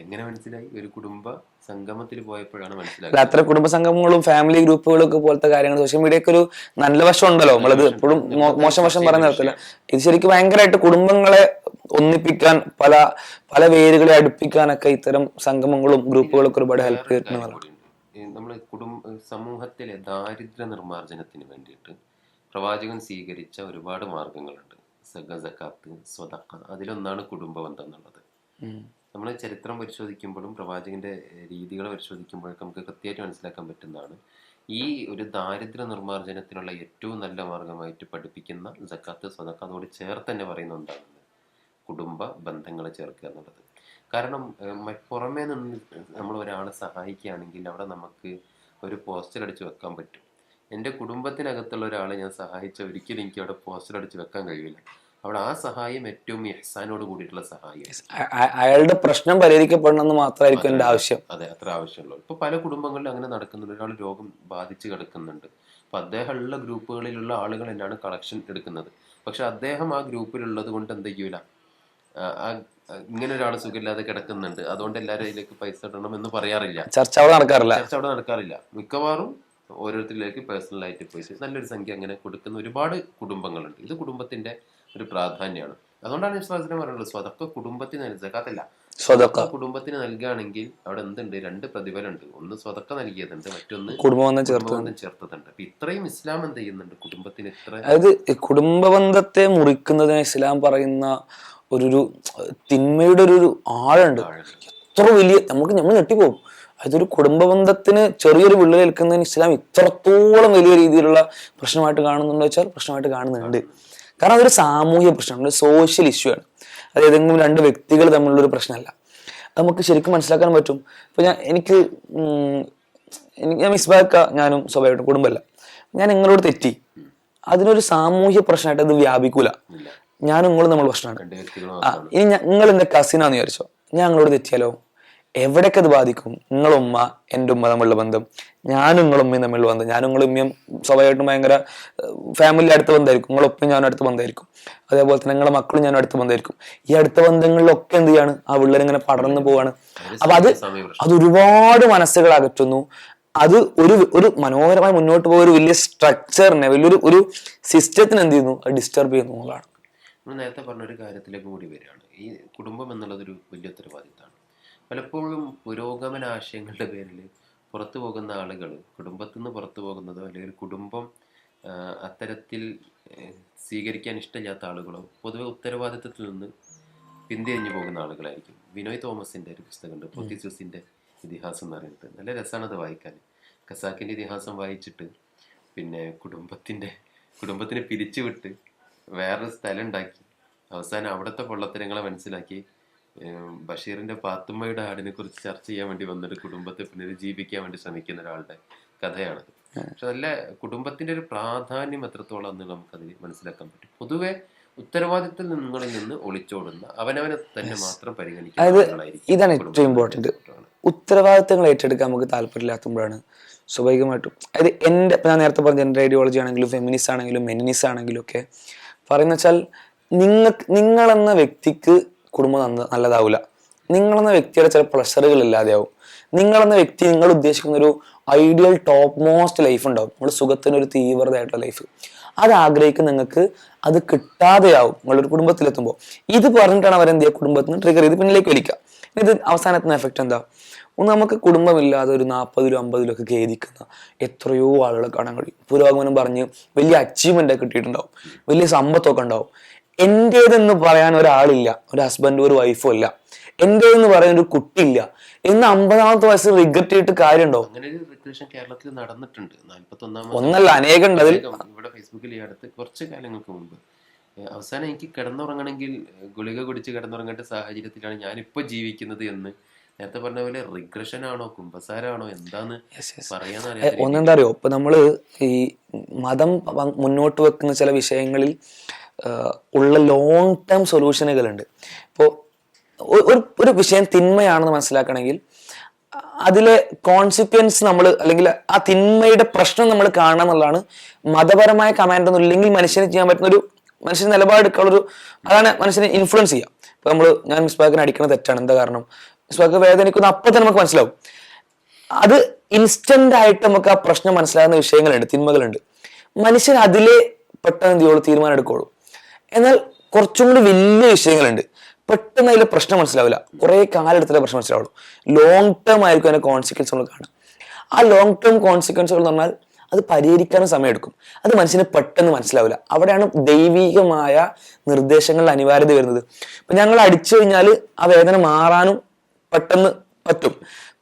എങ്ങനെ മനസ്സിലായി? ഒരു കുടുംബ സംഗമത്തിൽ പോയപ്പോഴാണ് മനസ്സിലായത്. അത്ര കുടുംബ സംഗമങ്ങളും ഫാമിലി ഗ്രൂപ്പുകളും ഒക്കെ പോലത്തെ കാര്യങ്ങൾ സോഷ്യൽ മീഡിയക്ക് ഒരു നല്ല വശം ഉണ്ടല്ലോ നമ്മളത് എപ്പോഴും മോശം വശം പറയാൻ നിർത്തില്ല ഇത് ശരിക്കും ഭയങ്കരമായിട്ട് കുടുംബങ്ങളെ ഒന്നിപ്പിക്കാൻ പല പല വേരുകളെ അടുപ്പിക്കാനൊക്കെ ഇത്തരം സംഗമങ്ങളും ഗ്രൂപ്പുകളും ഒക്കെ ഒരുപാട് ഹെൽപ്പ് ചെയ്തിട്ടുണ്ട് നമ്മൾ കുടുംബ സമൂഹത്തിലെ ദാരിദ്ര്യ നിർമ്മാർജനത്തിന് വേണ്ടിയിട്ട് പ്രവാചകൻ സ്വീകരിച്ച ഒരുപാട് മാർഗങ്ങളുണ്ട് സഖ സക്കാത്ത് സ്വതക്ക അതിലൊന്നാണ് കുടുംബ ബന്ധം എന്നുള്ളത് നമ്മൾ ചരിത്രം പരിശോധിക്കുമ്പോഴും പ്രവാചകന്റെ രീതികൾ പരിശോധിക്കുമ്പോഴൊക്കെ നമുക്ക് കൃത്യമായിട്ട് മനസ്സിലാക്കാൻ പറ്റുന്നതാണ്. ഈ ഒരു ദാരിദ്ര്യ നിർമ്മാർജനത്തിനുള്ള ഏറ്റവും നല്ല മാർഗമായിട്ട് പഠിപ്പിക്കുന്ന ജക്കാത്ത് സ്വതക്ക അതോട് ചേർത്ത് തന്നെ പറയുന്ന കുടുംബ ബന്ധങ്ങളെ ചേർക്കുക എന്നുള്ളത്. കാരണം പുറമേ നിന്ന് നമ്മൾ ഒരാളെ സഹായിക്കുകയാണെങ്കിൽ അവിടെ നമുക്ക് ഒരു പോസ്റ്റർ അടിച്ച് വെക്കാൻ പറ്റും. എന്റെ കുടുംബത്തിനകത്തുള്ള ഒരാളെ ഞാൻ സഹായിച്ച ഒരിക്കലും എനിക്ക് അവിടെ പോസ്റ്റർ അടിച്ച് വെക്കാൻ കഴിയില്ല. അവിടെ ആ സഹായം ഏറ്റവും ഇഹ്സാനോട് കൂടിയിട്ടുള്ള സഹായം. അയാളുടെ പ്രശ്നം പരിഹരിക്കപ്പെടണമെന്ന് മാത്രമായിരിക്കും എന്റെ ആവശ്യം. അതെ അത്ര ആവശ്യമുള്ളൂ. ഇപ്പൊ പല കുടുംബങ്ങളിലും അങ്ങനെ നടക്കുന്നുണ്ട്. ഒരാൾ രോഗം ബാധിച്ച് കിടക്കുന്നുണ്ട്. അപ്പൊ അദ്ദേഹമുള്ള ഗ്രൂപ്പുകളിലുള്ള ആളുകൾ തന്നെയാണ് കളക്ഷൻ എടുക്കുന്നത്. പക്ഷെ അദ്ദേഹം ആ ഗ്രൂപ്പിലുള്ളത് കൊണ്ട് എന്ത് ചെയ്യൂല? ഇങ്ങനെ ഒരാൾ സുഖമില്ലാതെ കിടക്കുന്നുണ്ട്. അതുകൊണ്ട് എല്ലാവരും അതിലേക്ക് പൈസ ഇടണം എന്ന് പറയാറില്ല. ചർച്ച അവിടെ നടക്കാറില്ല. ചർച്ച അവിടെ നടക്കാറില്ല. മിക്കവാറും ഓരോരുത്തരിലേക്ക് പേഴ്സണലായിട്ട് പോയി നല്ലൊരു സംഖ്യ അങ്ങനെ കൊടുക്കുന്ന ഒരുപാട് കുടുംബങ്ങളുണ്ട്. ഇത് കുടുംബത്തിന്റെ ഒരു പ്രാധാന്യമാണ്. അതുകൊണ്ടാണ് ഇസ്ലാസിനെ പറയുന്നത്. സ്വതക്ക കുടുംബത്തിന് ജക്കാത്തല്ല സ്വതക്ക. കുടുംബത്തിന് നൽകുകയാണെങ്കിൽ അവിടെ എന്തുണ്ട്? രണ്ട് പ്രതിഫലമുണ്ട്. ഒന്ന് സ്വതക്ക നൽകിയതുണ്ട്. മറ്റൊന്ന് കുടുംബം ചേർത്തതുണ്ട്. അപ്പൊ ഇത്രയും ഇസ്ലാം എന്ത് ചെയ്യുന്നുണ്ട്? കുടുംബത്തിന് ഇത്ര അതായത് കുടുംബബന്ധത്തെ കുടുംബ ബന്ധത്തെ മുറിക്കുന്നതിന് ഇസ്ലാം പറയുന്ന ഒരു ഒരു തിന്മയുടെ ഒരു ആഴുണ്ട് എത്ര വലിയ നമുക്ക് നമ്മൾ ഞെട്ടിപ്പോകും. അതൊരു കുടുംബ ചെറിയൊരു വിള്ളൽ ഏൽക്കുന്നതിന് ഇസ്ലാം ഇത്രത്തോളം വലിയ രീതിയിലുള്ള പ്രശ്നമായിട്ട് കാണുന്നുണ്ടോ വെച്ചാൽ പ്രശ്നമായിട്ട് കാണുന്നുണ്ട്. കാരണം അതൊരു സാമൂഹ്യ പ്രശ്നമാണ് ഒരു സോഷ്യൽ ഇഷ്യൂ ആണ്. അത് ഏതെങ്കിലും രണ്ട് വ്യക്തികൾ തമ്മിലുള്ള ഒരു പ്രശ്നമല്ല നമുക്ക് ശരിക്കും മനസ്സിലാക്കാൻ പറ്റും. ഇപ്പൊ ഞാൻ എനിക്ക് എനിക്ക് ഞാൻ മിസ്ബാക്ക ഞാനും സ്വാഭാവികമായിട്ടും കുടുംബമല്ല. ഞാൻ നിങ്ങളോട് തെറ്റി. അതിനൊരു സാമൂഹ്യ പ്രശ്നമായിട്ട് അത് വ്യാപിക്കൂല. ഞാനും നിങ്ങളും നമ്മൾ പ്രശ്നമാണ്. ഇനി നിങ്ങൾ എന്റെ കസിനാന്ന് വിചാരിച്ചോ? ഞാൻ നിങ്ങളോട് തെറ്റിയാലോ? എവിടെയൊക്കെ അത് ബാധിക്കും? നിങ്ങളുമ്മ എന്റെ ഉമ്മ തമ്മിലുള്ള ബന്ധം. ഞാനും നിങ്ങളും ഉമ്മയും തമ്മിലുള്ള ബന്ധം. ഞാനും നിങ്ങളും ഉമ്മയും സ്വാഭാവികമായിട്ടും ഭയങ്കര ഫാമിലി അടുത്ത ബന്ധമായിരിക്കും. നിങ്ങളൊപ്പം ഞാനും അടുത്ത ബന്ധമായിരിക്കും. അതേപോലെ തന്നെ നിങ്ങളെ മക്കളും ഞാനും അടുത്ത ബന്ധമായിരിക്കും. ഈ അടുത്ത ബന്ധങ്ങളിലൊക്കെ എന്ത് ചെയ്യാണ്? ആ പിള്ളേർ ഇങ്ങനെ പടർന്നു പോവാണ്. അപ്പൊ അത് അത് ഒരുപാട് മനസ്സുകൾ അകറ്റുന്നു. അത് ഒരു ഒരു മനോഹരമായി മുന്നോട്ട് പോയ ഒരു വലിയ സ്ട്രക്ചറിനെ വലിയൊരു ഒരു സിസ്റ്റത്തിന് എന്ത് ചെയ്യുന്നു? അത് ഡിസ്റ്റർബ് ചെയ്യുന്നു എന്നുള്ളതാണ്. നമ്മൾ നേരത്തെ പറഞ്ഞ ഒരു കാര്യത്തിലേക്ക് കൂടി വരികയാണ്. ഈ കുടുംബം എന്നുള്ളത് ഒരു വലിയ ഉത്തരവാദിത്തമാണ്. പലപ്പോഴും പുരോഗമന ആശയങ്ങളുടെ പേരിൽ പുറത്തു പോകുന്ന ആളുകൾ കുടുംബത്തിൽ നിന്ന് പുറത്തു പോകുന്നതോ അല്ലെങ്കിൽ കുടുംബം അത്തരത്തിൽ സ്വീകരിക്കാൻ ഇഷ്ടമില്ലാത്ത ആളുകളോ പൊതുവെ ഉത്തരവാദിത്തത്തിൽ നിന്ന് പിന്തിരിഞ്ഞു പോകുന്ന ആളുകളായിരിക്കും. വിനോയ് തോമസിന്റെ ഒരു പുസ്തകമുണ്ട് പൊത്തിസൂസിന്റെ ഇതിഹാസം എന്ന് പറയുന്നത്. നല്ല രസമാണ് അത് വായിക്കാൻ. ഖസാക്കിന്റെ ഇതിഹാസം വായിച്ചിട്ട് പിന്നെ കുടുംബത്തിന്റെ കുടുംബത്തിനെ പിരിച്ചുവിട്ട് വേറൊരു സ്ഥലം ഉണ്ടാക്കി അവസാനം അവിടുത്തെ പൊള്ളത്തരങ്ങളെ മനസ്സിലാക്കി ബഷീറിന്റെ പാത്തുമ്മയുടെ ആടിനെ കുറിച്ച് ചർച്ച ചെയ്യാൻ വേണ്ടി വന്നൊരു കുടുംബത്തെ പുനരുജ്ജീവിക്കാൻ വേണ്ടി ശ്രമിക്കുന്ന ഒരാളുടെ കഥയാണത്. പക്ഷെ നല്ല കുടുംബത്തിന്റെ ഒരു പ്രാധാന്യം എത്രത്തോളം എന്ന് നമുക്കത് മനസ്സിലാക്കാൻ പറ്റും. പൊതുവെ ഉത്തരവാദിത്തത്തിൽ നിങ്ങളിൽ നിന്ന് ഒളിച്ചോടുന്ന അവനവനെ തന്നെ മാത്രം പരിഗണിക്കുന്ന ഇതാണ് ഏറ്റവും ഇമ്പോർട്ടന്റ്. ഉത്തരവാദിത്തങ്ങൾ ഏറ്റെടുക്കാൻ നമുക്ക് താല്പര്യമില്ലാത്തപ്പോഴാണ് സ്വാഭാവികമായിട്ടും. അതായത് എന്റെ ഇപ്പം ഞാൻ നേരത്തെ പറഞ്ഞ എന്റെ ഐഡിയോളജി ആണെങ്കിലും ഫെമിനിസ്റ്റ് ആണെങ്കിലും മെനിനിസ് ആണെങ്കിലും ഒക്കെ പറയുന്ന വെച്ചാൽ നിങ്ങൾക്ക് നിങ്ങളെന്ന വ്യക്തിക്ക് കുടുംബം നല്ലതാവില്ല നിങ്ങളെന്ന വ്യക്തിയുടെ ചില പ്രഷറുകൾ ഇല്ലാതെയാവും. നിങ്ങളെന്ന വ്യക്തി നിങ്ങൾ ഉദ്ദേശിക്കുന്ന ഒരു ഐഡിയൽ ടോപ്പ് മോസ്റ്റ് ലൈഫ് ഉണ്ടാവും. നിങ്ങൾ സുഖത്തിന് ഒരു തീവ്രതയായിട്ടുള്ള ലൈഫ് അത് ആഗ്രഹിക്കുന്ന നിങ്ങൾക്ക് അത് കിട്ടാതെയാവും. നിങ്ങളൊരു കുടുംബത്തിലെത്തുമ്പോൾ ഇത് പറഞ്ഞിട്ടാണ് അവരെന്ത് ചെയ്യുക? കുടുംബത്തിന് ട്രിഗർ ചെയ്ത് പിന്നിലേക്ക് വലിക്കുക. ഇത് അവസാനത്തിന് എഫക്റ്റ് എന്താ? ഒന്ന് നമുക്ക് കുടുംബമില്ലാതെ ഒരു നാൽപ്പതിലും അമ്പതിലും ഒക്കെ ഖേദിക്കുന്ന എത്രയോ ആളുകളെ കാണാൻ കഴിയും. പുരോഗമനം പറഞ്ഞ് വലിയ അച്ചീവ്മെന്റ് ഒക്കെ കിട്ടിയിട്ടുണ്ടാവും. വലിയ സമ്പത്തൊക്കെ ഉണ്ടാവും. എന്റേതെന്ന് പറയാൻ ഒരാളില്ല ഒരു ഹസ്ബൻഡും ഒരു വൈഫും ഇല്ല. എന്റേതെന്ന് പറയാൻ ഒരു കുട്ടിയില്ല. എന്ന് അമ്പതാമത്തെ വയസ്സിൽ റിഗ്രറ്റ് ചെയ്തിട്ട് കാര്യമുണ്ടോ? അങ്ങനെ ഒരു റിഗ്രഷൻ കേരളത്തിൽ നടന്നിട്ടുണ്ട്. ഒന്നല്ല അനേകം ഉണ്ട് അതിൽ ഇവിടെ ഫേസ്ബുക്കിൽ ഈ അടുത്ത് കുറച്ച് കാലങ്ങൾക്ക് മുമ്പ്. അവസാനം എനിക്ക് കിടന്നുറങ്ങണമെങ്കിൽ ഗുളിക കുടിച്ച് കിടന്നുറങ്ങേണ്ട സാഹചര്യത്തിലാണ് ഞാനിപ്പോ ജീവിക്കുന്നത് എന്ന് നേരത്തെ പറഞ്ഞ പോലെ റിഗ്രഷൻ ആണോ കുംഭസാരാണോ എന്താന്ന് പറയാന്ന് ഒന്നെന്താ അറിയോ? ഇപ്പൊ നമ്മൾ ഈ മതം മുന്നോട്ട് വെക്കുന്ന ചില വിഷയങ്ങളിൽ ഉള്ള ലോങ് ടേം സൊല്യൂഷനുകളുണ്ട് ഇപ്പോൾ ഒരു ഒരു വിഷയം തിന്മയാണെന്ന് മനസ്സിലാക്കണമെങ്കിൽ അതിലെ കോൺസിക്വൻസ് നമ്മൾ അല്ലെങ്കിൽ ആ തിന്മയുടെ പ്രശ്നം നമ്മൾ കാണുക എന്നുള്ളതാണ് മതപരമായ കമാൻഡ് ഒന്നും ഇല്ലെങ്കിൽ മനുഷ്യന് ചെയ്യാൻ പറ്റുന്ന ഒരു മനുഷ്യന് നിലപാടെടുക്കാനുള്ളൊരു അതാണ് മനുഷ്യനെ ഇൻഫ്ലുവൻസ് ചെയ്യുക. ഇപ്പൊ നമ്മൾ ഞാൻ മിസ്ബാക്കിനെ അടിക്കുന്നത് തെറ്റാണ്. എന്താ കാരണം? മിസ്ബാക്ക് വേദനിക്കുന്ന അപ്പം തന്നെ നമുക്ക് മനസ്സിലാവും. അത് ഇൻസ്റ്റന്റ് ആയിട്ട് നമുക്ക് ആ പ്രശ്നം മനസ്സിലാകുന്ന വിഷയങ്ങളുണ്ട് തിന്മകളുണ്ട്. മനുഷ്യൻ അതിലെ പെട്ടെന്ന് എന്ത് ചെയ്യുള്ളൂ? തീരുമാനം എടുക്കുള്ളൂ എന്നാൽ കുറച്ചും കൂടി വലിയ വിഷയങ്ങളുണ്ട്. പെട്ടെന്ന് അതിലെ പ്രശ്നം മനസ്സിലാവില്ല. കുറെ കാലം എടുത്തിട്ടേ പ്രശ്നം മനസ്സിലാവുള്ളൂ. ലോങ് ടേം ആയിരിക്കും അതിന്റെ കോൺസിക്വൻസ് നമ്മൾ ആ ലോങ് ടേം കോൺസിക്വൻസുകൾ എന്ന് പറഞ്ഞാൽ അത് പരിഹരിക്കാനും സമയമെടുക്കും അത് മനസ്സിന് പെട്ടെന്ന് മനസ്സിലാവില്ല. അവിടെയാണ് ദൈവികമായ നിർദ്ദേശങ്ങളുടെ അനിവാര്യത വരുന്നത്. ഇപ്പം ഞങ്ങൾ അടിച്ചു കഴിഞ്ഞാൽ ആ വേദന മാറാനും പെട്ടെന്ന് പറ്റും.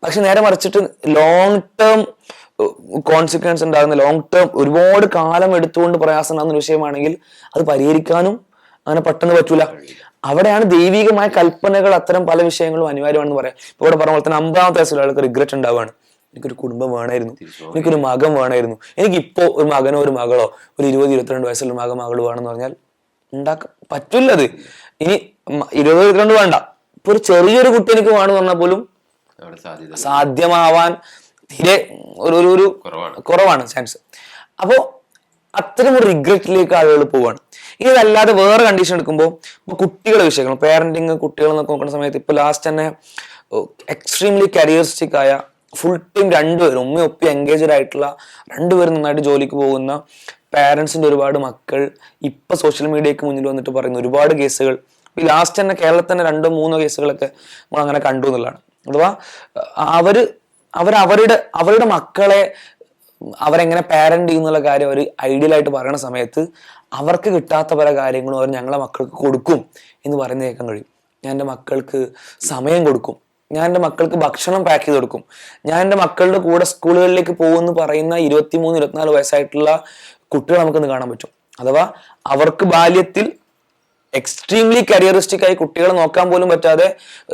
പക്ഷെ നേരെ മറിച്ചിട്ട് ലോങ് ടേം കോൺസിക്വൻസ് ഉണ്ടാകുന്ന ലോങ് ടേം ഒരുപാട് കാലം എടുത്തുകൊണ്ട് പ്രയാസം ഉണ്ടാകുന്ന വിഷയമാണെങ്കിൽ അത് പരിഹരിക്കാനും അങ്ങനെ പെട്ടെന്ന് പറ്റൂല. അവിടെയാണ് ദൈവികമായ കൽപ്പനകൾ അത്തരം പല വിഷയങ്ങളും അനിവാര്യമാണെന്ന് പറയാം. ഇപ്പൊ ഇവിടെ പറഞ്ഞ പോലെ തന്നെ അമ്പതാമത്തെ വയസ്സിൽ ആൾക്ക് റിഗ്രറ്റ് ഉണ്ടാവുകയാണ്. എനിക്കൊരു കുടുംബം വേണമായിരുന്നു. എനിക്കൊരു മകൻ വേണമായിരുന്നു. എനിക്കിപ്പോ ഒരു മകനോ ഒരു മകളോ ഒരു ഇരുപത് ഇരുപത്തിരണ്ട് വയസ്സുള്ള മകൻ മകൾ വേണമെന്ന് പറഞ്ഞാൽ ഉണ്ടാക്കാൻ പറ്റില്ല അത് ഇനി ഇരുപത് ഇരുപത്തിരണ്ട് വേണ്ട. ഇപ്പൊ ഒരു ചെറിയൊരു കുട്ടി എനിക്ക് വേണമെന്ന് പറഞ്ഞാൽ പോലും സാധ്യമാവാൻ തീരെ ഒരു ഒരു ഒരു കുറവാണ്. ചാൻസ് അപ്പോൾ അത്തരം ഒരു റിഗ്രറ്റിലേക്ക് ആളുകൾ പോവാണ്. ഇനി അതല്ലാതെ വേറെ കണ്ടീഷൻ എടുക്കുമ്പോൾ ഇപ്പൊ കുട്ടികളുടെ വിഷയങ്ങൾ പേരന്റിങ് കുട്ടികൾ എന്നൊക്കെ നോക്കുന്ന സമയത്ത് ഇപ്പൊ ലാസ്റ്റ് തന്നെ എക്സ്ട്രീംലി കരിയറിസ്റ്റിക് ആയ ഫുൾ ടൈം രണ്ടുപേരും ഉമ്മ ഒപ്പി എൻഗേജഡ് ആയിട്ടുള്ള രണ്ടുപേരും നന്നായിട്ട് ജോലിക്ക് പോകുന്ന പാരൻസിന്റെ ഒരുപാട് മക്കൾ ഇപ്പൊ സോഷ്യൽ മീഡിയക്ക് മുന്നിൽ വന്നിട്ട് പറയുന്ന ഒരുപാട് കേസുകൾ. ഈ ലാസ്റ്റ് തന്നെ കേരളത്തിൽ തന്നെ രണ്ടോ മൂന്നോ കേസുകളൊക്കെ നമ്മൾ അങ്ങനെ കണ്ടു എന്നുള്ളതാണ്. അഥവാ അവർ അവർ അവർ അവരുടെ അവരുടെ മക്കളെ അവരെങ്ങനെ പാരന്റ് ചെയ്യുന്നുള്ള കാര്യം അവർ ഐഡിയൽ ആയിട്ട് പറയുന്ന സമയത്ത് അവർക്ക് കിട്ടാത്ത പല കാര്യങ്ങളും അവർ ഞങ്ങളെ മക്കൾക്ക് കൊടുക്കും എന്ന് പറയുന്ന കേൾക്കാൻ കഴിയും. ഞാൻ എന്റെ മക്കൾക്ക് സമയം കൊടുക്കും. ഞാൻ എന്റെ മക്കൾക്ക് ഭക്ഷണം പാക്ക് ചെയ്ത് കൊടുക്കും. ഞാൻ എന്റെ മക്കളുടെ കൂടെ സ്കൂളുകളിലേക്ക് പോകുമെന്ന് പറയുന്ന ഇരുപത്തിമൂന്ന് ഇരുപത്തിനാല് വയസ്സായിട്ടുള്ള കുട്ടികൾ നമുക്കൊന്ന് കാണാൻ പറ്റും. അഥവാ അവർക്ക് ബാല്യത്തിൽ എക്സ്ട്രീംലി കരിയറിസ്റ്റിക് ആയി കുട്ടികളെ നോക്കാൻ പോലും പറ്റാതെ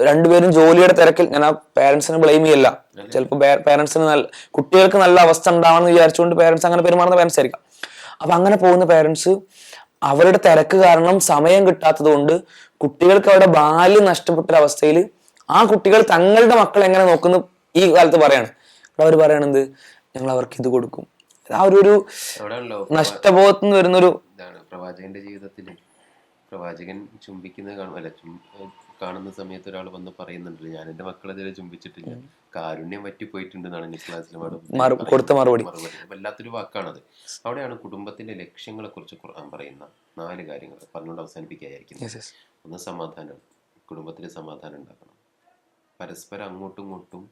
രണ്ടുപേരും ജോലിയുടെ തിരക്കിൽ. ഞാൻ ആ പേരൻസിനെ ബ്ലെയിം ചെയ്യല്ല. ചിലപ്പോൾ പേരൻസിന് നല്ല കുട്ടികൾക്ക് നല്ല അവസ്ഥ ഉണ്ടാവണം എന്ന് വിചാരിച്ചുകൊണ്ട് പേരൻസ് അങ്ങനെ പെരുമാറുന്ന പേരൻസ് ആയിരിക്കാം. അപ്പൊ അങ്ങനെ പോകുന്ന പേരൻസ് അവരുടെ തിരക്ക് കാരണം സമയം കിട്ടാത്തത് കൊണ്ട് കുട്ടികൾക്ക് അവരുടെ ബാല്യം നഷ്ടപ്പെട്ട അവസ്ഥയിൽ ആ കുട്ടികൾ തങ്ങളുടെ മക്കൾ എങ്ങനെ നോക്കുന്നു ഈ കാലത്ത് പറയാണ്. അവർ പറയണത് ഞങ്ങൾ അവർക്ക് ഇത് കൊടുക്കും. ആ ഒരു നഷ്ടബോധത്തിൽ നിന്ന് വരുന്നൊരു പ്രവാചകന്റെ ജീവിതത്തിൽ പ്രവാചകൻ ചുംബിക്കുന്നത് കാണും അല്ല കാണുന്ന സമയത്ത് ഒരാൾ വന്ന് പറയുന്നുണ്ടല്ലോ ഞാൻ എന്റെ മക്കളെ ഇതുവരെ ചുംബിച്ചിട്ടില്ല. കാരുണ്യം പറ്റിപ്പോയിട്ടുണ്ട് എന്നാണ് നിസ്ലാസിലമാണ് മറു- കൊടുത്ത മറുപടി. വല്ലാത്തൊരു വാക്കാണത്. അവിടെയാണ് കുടുംബത്തിന്റെ ലക്ഷ്യങ്ങളെ കുറിച്ച് ഖുർആൻ പറയുന്ന നാല് കാര്യങ്ങൾ പറഞ്ഞുകൊണ്ട് അവസാനിപ്പിക്കുകയായിരിക്കും. ഒന്ന് സമാധാനം കുടുംബത്തിന് സമാധാനം ഉണ്ടാക്കണം. പരസ്പരം അങ്ങോട്ടും ഇങ്ങോട്ടും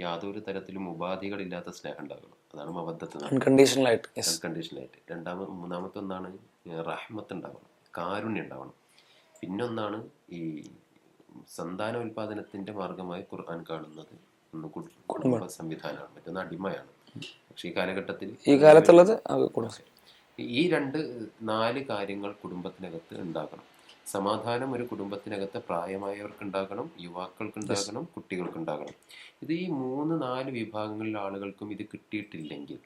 യാതൊരു തരത്തിലും ഉപാധികളില്ലാത്ത സ്നേഹം ഉണ്ടാകണം. അതാണ് മബദ്ധത്ത് അൺകണ്ടീഷണലായിട്ട് അൺകണ്ടീഷണലായിട്ട് രണ്ടാമത് മൂന്നാമത്തെ ഒന്നാണ് റഹ്മത്ത് ഉണ്ടാവണം. കാരുണ്യം ഉണ്ടാവണം. പിന്നൊന്നാണ് ഈ സന്താനോൽപാദനത്തിന്റെ മാർഗമായി ഖുർആൻ കാണുന്നത് ഒന്ന് കുടുംബ സംവിധാനമാണ്. മറ്റൊന്ന് അടിമയാണ്. പക്ഷെ ഈ കാലഘട്ടത്തിൽ ഈ കാലത്തുള്ളത് ഈ രണ്ട് നാല് കാര്യങ്ങൾ കുടുംബത്തിനകത്ത് ഉണ്ടാകണം. സമാധാനം ഒരു കുടുംബത്തിനകത്ത് പ്രായമായവർക്ക് ഉണ്ടാകണം യുവാക്കൾക്ക് ഉണ്ടാകണം കുട്ടികൾക്ക് ഉണ്ടാകണം ഇത് ഈ മൂന്ന് നാല് വിഭാഗങ്ങളിലെ ആളുകൾക്കും ഇത് കിട്ടിയിട്ടില്ലെങ്കിൽ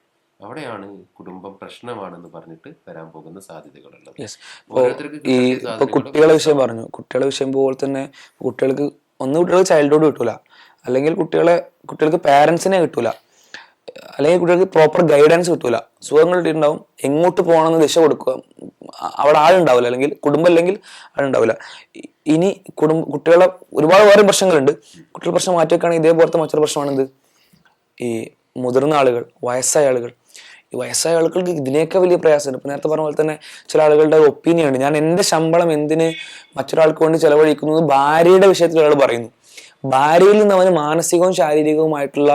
അവിടെയാണ് കുടുംബം പ്രശ്നമാണെന്ന് പറഞ്ഞിട്ട് വരാൻ പോകുന്ന സാധ്യതകളുള്ളത്. ഈ ഇപ്പൊ കുട്ടികളെ വിഷയം പറഞ്ഞു. കുട്ടികളെ വിഷയം പോലെ തന്നെ കുട്ടികൾക്ക് ഒന്ന് കുട്ടികൾക്ക് ചൈൽഡ്ഹുഡ് കിട്ടൂല. അല്ലെങ്കിൽ കുട്ടികളെ കുട്ടികൾക്ക് പാരന്റ്സിനെ കിട്ടൂല. അല്ലെങ്കിൽ കുട്ടികൾക്ക് പ്രോപ്പർ ഗൈഡൻസ് കിട്ടൂല. സുഖങ്ങൾ കിട്ടിയിട്ടുണ്ടാവും. എങ്ങോട്ട് പോകണമെന്ന് ദിശ കൊടുക്കുക. അവിടെ ആളുണ്ടാവില്ല അല്ലെങ്കിൽ കുടുംബം അല്ലെങ്കിൽ ആളുണ്ടാവില്ല ഇനി കുടുംബ കുട്ടികളെ ഒരുപാട് വേറെ പ്രശ്നങ്ങളുണ്ട്. കുട്ടികളുടെ പ്രശ്നം മാറ്റി വെക്കുകയാണെങ്കിൽ ഇതേപോലത്തെ മറ്റൊരു പ്രശ്നമാണെന്ത്? ഈ മുതിർന്ന ആളുകൾ വയസ്സായ ആളുകൾ ഈ വയസ്സായ ആളുകൾക്ക് ഇതിനേക്കാൾ വലിയ പ്രയാസമുണ്ട്. ഇപ്പം നേരത്തെ പറഞ്ഞ പോലെ തന്നെ ചില ആളുകളുടെ ഒപ്പീനിയൻ ഉണ്ട് ഞാൻ എന്റെ ശമ്പളം എന്തിന് മറ്റൊരാൾക്ക് വേണ്ടി ചിലവഴിക്കുന്നത് ഭാര്യയുടെ വിഷയത്തിൽ ഒരാൾ പറയുന്നു. ഭാര്യയിൽ നിന്ന് അവന് മാനസികവും ശാരീരികവുമായിട്ടുള്ള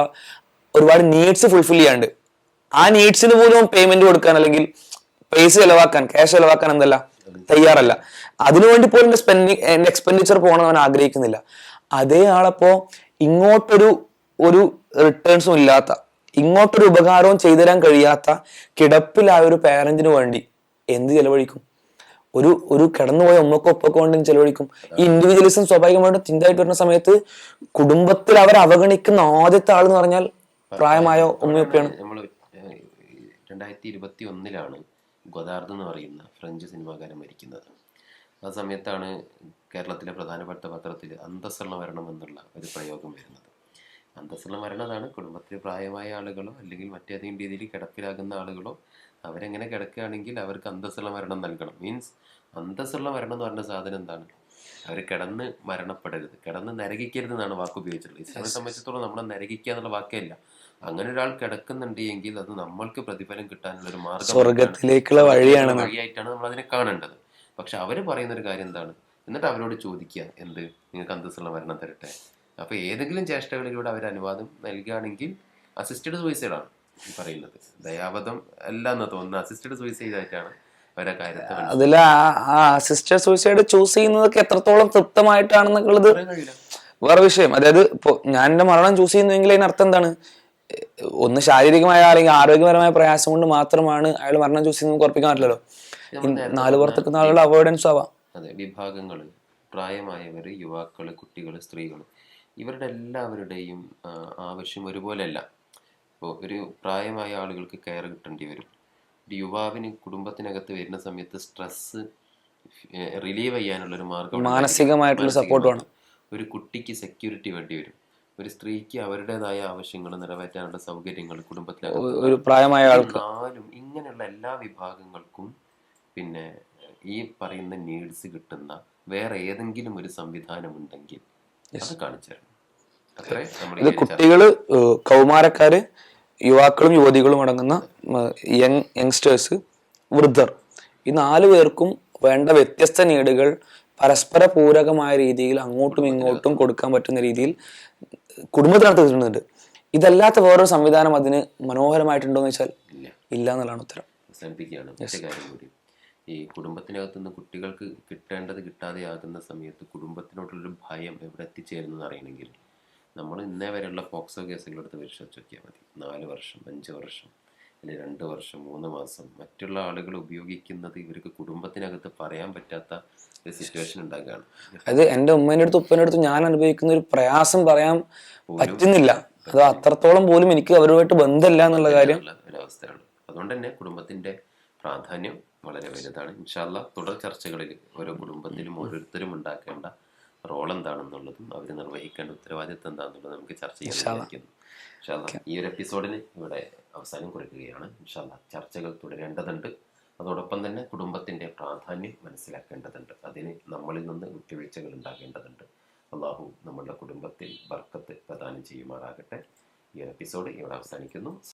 ഒരുപാട് നീഡ്സ് ഫുൾഫിൽ ചെയ്യാണ്ട് ആ നീഡ്സിന് പോലും പേയ്മെന്റ് കൊടുക്കാൻ അല്ലെങ്കിൽ പൈസ ചിലവാക്കാൻ ക്യാഷ് ചിലവാക്കാൻ എന്തല്ല തയ്യാറല്ല. അതിനുവേണ്ടി പോലും എന്റെ സ്പെൻഡിങ് എന്റെ എക്സ്പെൻഡിച്ചർ പോകണം അവൻ ആഗ്രഹിക്കുന്നില്ല. അതേ ആളപ്പോ ഇങ്ങോട്ടൊരു ഒരു റിട്ടേൺസും ഇല്ലാത്ത ഇങ്ങോട്ടൊരു ഉപകാരവും ചെയ്തു തരാൻ കഴിയാത്ത കിടപ്പിലായ ഒരു പാരന്റിന് വേണ്ടി എന്ത് ചെലവഴിക്കും? ഒരു ഒരു കിടന്നുപോയ ഉമ്മക്കോ ഒപ്പൊക്കെ കൊണ്ട് ചെലവഴിക്കും. ഈ ഇൻഡിവിജ്വലിസം സ്വാഭാവികമായിട്ടും ചിന്തയായിട്ട് വരുന്ന സമയത്ത് കുടുംബത്തിൽ അവർ അവഗണിക്കുന്ന ആദ്യത്തെ ആൾ എന്ന് പറഞ്ഞാൽ പ്രായമായ ഉമ്മയൊക്കെയാണ്. നമ്മൾ രണ്ടായിരത്തി ഇരുപത്തി ഒന്നിലാണ് ഗൊദാർദ് എന്ന് പറയുന്ന ഫ്രഞ്ച് സിനിമാകാരൻ മരിക്കുന്നത്. ആ സമയത്താണ് കേരളത്തിലെ പ്രധാനപ്പെട്ട പത്രത്തിൽ അന്തസ്സുള്ള വരണം എന്നുള്ള ഒരു പ്രയോഗം വരുന്നത്. അന്തസ്സുള്ള മരണം അതാണ് കുടുംബത്തിൽ പ്രായമായ ആളുകളോ അല്ലെങ്കിൽ മറ്റേതെങ്കിലും രീതിയിൽ കിടപ്പിലാകുന്ന ആളുകളോ അവരെങ്ങനെ കിടക്കുകയാണെങ്കിൽ അവർക്ക് അന്തസ്സുള്ള മരണം നൽകണം. മീൻസ് അന്തസ്സുള്ള മരണം എന്ന് പറഞ്ഞ സാധനം എന്താണ്? അവർ കിടന്ന് മരണപ്പെടരുത്. കിടന്ന് നരകിക്കരുത് എന്നാണ് വാക്ക് ഉപയോഗിച്ചിട്ടുള്ളത്. ഇസ്ലാമിനെ സംബന്ധിച്ചിടത്തോളം നമ്മളെ നരകിക്കുക എന്നുള്ള വാക്കേയല്ല അങ്ങനെ ഒരാൾ കിടക്കുന്നുണ്ട് എങ്കിൽ അത് നമ്മൾക്ക് പ്രതിഫലം കിട്ടാനുള്ള ഒരു മാർഗം സ്വർഗത്തിലേക്കുള്ള വഴിയാണ് വഴിയായിട്ടാണ് നമ്മൾ. അതിനെ കാണേണ്ടത്. പക്ഷെ അവർ പറയുന്ന ഒരു കാര്യം എന്താണ്? എന്നിട്ട് അവരോട് ചോദിക്കുക എന്ത്? നിങ്ങൾക്ക് അന്തസ്സുള്ള മരണം തരട്ടെ? അപ്പൊ ഏതെങ്കിലും ചേഷ്ടകളിലൂടെ അവർ അനുവാദം നൽകുകയാണെങ്കിൽ അസിസ്റ്റഡ് സൂയിസൈഡാണ് ഈ പറയുന്നത്. ദയാവധം അല്ല എന്ന് തോന്നുന്നു അസിസ്റ്റഡ് സൂയിസൈഡ് ആയിട്ടാണ് അതിൽ ആ സിസ്റ്റർ സൂയിസൈഡ് ചൂസ് ചെയ്യുന്നതൊക്കെ എത്രത്തോളം തൃപ്തമായിട്ടാണെന്നുള്ളത് വേറെ വിഷയം. അതായത് ഇപ്പൊ ഞാൻ എന്റെ മരണം ചൂസ് ചെയ്യുന്നെങ്കിൽ അതിനർത്ഥം എന്താണ്? ഒന്ന് ശാരീരികമായ അല്ലെങ്കിൽ ആരോഗ്യപരമായ പ്രയാസം കൊണ്ട് മാത്രമാണ് അയാൾ മരണം ചൂസ് ചെയ്യുന്നത് ഉറപ്പിക്കാൻ പറ്റില്ലല്ലോ. നാല് പുറത്തേക്ക് ആളുകൾ അവോയ്ഡൻസ് ആവാം. അതെ വിഭാഗങ്ങൾ പ്രായമായവർ യുവാക്കൾ കുട്ടികൾ സ്ത്രീകൾ ഇവരുടെ എല്ലാവരുടെയും ആവശ്യം ഒരുപോലെയല്ല. ഇപ്പോൾ ഒരു പ്രായമായ ആളുകൾക്ക് കെയർ കിട്ടേണ്ടി വരും. ഒരു യുവാവിന് കുടുംബത്തിനകത്ത് വരുന്ന സമയത്ത് സ്ട്രെസ് റിലീവ് ചെയ്യാനുള്ള ഒരു മാർഗം മാനസികമായിട്ടുള്ള സപ്പോർട്ട് വേണം. ഒരു കുട്ടിക്ക് സെക്യൂരിറ്റി വേണ്ടി വരും. ഒരു സ്ത്രീക്ക് അവരുടേതായ ആവശ്യങ്ങൾ നിറവേറ്റാനുള്ള സൗകര്യങ്ങൾ കുടുംബത്തിലെ ഒരു പ്രായമായ ആൾക്ക്. നാലും ഇങ്ങനെയുള്ള എല്ലാ വിഭാഗങ്ങൾക്കും പിന്നെ ഈ പറയുന്ന നീഡ്സ് കിട്ടുന്ന വേറെ ഏതെങ്കിലും ഒരു സംവിധാനം ഉണ്ടെങ്കിൽ അത് കാണിച്ചു തരണം ഇത് കുട്ടികൾ കൗമാരക്കാര് യുവാക്കളും യുവതികളും അടങ്ങുന്ന യങ് യങ്സ്റ്റേഴ്സ് വൃദ്ധർ. ഈ നാല് പേർക്കും വേണ്ട വ്യത്യസ്ത നീടുകൾ പരസ്പര പൂരകമായ രീതിയിൽ അങ്ങോട്ടും ഇങ്ങോട്ടും കൊടുക്കാൻ പറ്റുന്ന രീതിയിൽ കുടുംബത്തിനകത്ത് കിട്ടുന്നുണ്ട് ഇതല്ലാത്ത വേറൊരു സംവിധാനം അതിന് മനോഹരമായിട്ടുണ്ടോ എന്ന് വെച്ചാൽ ഇല്ല. ഇല്ല എന്നുള്ളതാണ് ഉത്തരം. ഈ കുടുംബത്തിനകത്തുനിന്ന് കുട്ടികൾക്ക് കിട്ടേണ്ടത് കിട്ടാതെയാകുന്ന സമയത്ത് കുടുംബത്തിനോടുള്ളൊരു ഭയം എവിടെ എത്തിച്ചേരുന്നു അറിയണമെങ്കിൽ നമ്മൾ ഇന്നേ വരെയുള്ള പോക്സോ കേസുകളെടുത്ത് പരിശോധിച്ച് നോക്കിയാൽ മതി. നാല് വർഷം അഞ്ച് വർഷം അല്ലെങ്കിൽ രണ്ട് വർഷം മൂന്ന് മാസം മറ്റുള്ള ആളുകൾ ഉപയോഗിക്കുന്നത് ഇവർക്ക് കുടുംബത്തിനകത്ത് പറയാൻ പറ്റാത്ത ഒരു സിറ്റുവേഷൻ ഉണ്ടാക്കുകയാണ് അത് എന്റെ ഉമ്മേന്റെ അടുത്ത് ഉപ്പേന്റെ അടുത്ത് ഞാൻ അനുഭവിക്കുന്ന ഒരു പ്രയാസം പറയാൻ പറ്റുന്നില്ല. അത് അത്രത്തോളം പോലും എനിക്ക് അവരുമായിട്ട് ബന്ധമില്ല എന്നുള്ള കാര്യം. ഒരവസ്ഥയാണ് അതുകൊണ്ട് തന്നെ കുടുംബത്തിന്റെ പ്രാധാന്യം വളരെ വലുതാണ്. ഇൻഷാല്ല തുടർ ചർച്ചകളിൽ ഓരോ കുടുംബത്തിലും ഓരോരുത്തരും ഉണ്ടാക്കേണ്ട റോൾ എന്താണെന്നുള്ളതും അവർ നിർവഹിക്കേണ്ട ഉത്തരവാദിത്വം എന്താണെന്നുള്ളത് നമുക്ക് ചർച്ച ചെയ്യാൻ ഇൻഷാല്ല ഈ ഒരു എപ്പിസോഡിന് ഇവിടെ അവസാനം കുറിക്കുകയാണ്. ഇൻഷാല്ല ചർച്ചകൾ തുടരേണ്ടതുണ്ട്. അതോടൊപ്പം തന്നെ കുടുംബത്തിന്റെ പ്രാധാന്യം മനസ്സിലാക്കേണ്ടതുണ്ട്. അതിന് നമ്മളിൽ നിന്ന് വിട്ടുവീഴ്ചകൾ ഉണ്ടാകേണ്ടതുണ്ട്. അള്ളാഹു നമ്മളുടെ കുടുംബത്തിൽ ബർക്കത്ത് പ്രദാനം ചെയ്യുമാറാകട്ടെ. ഈ ഒരു എപ്പിസോഡ് ഇവിടെ അവസാനിക്കുന്നു.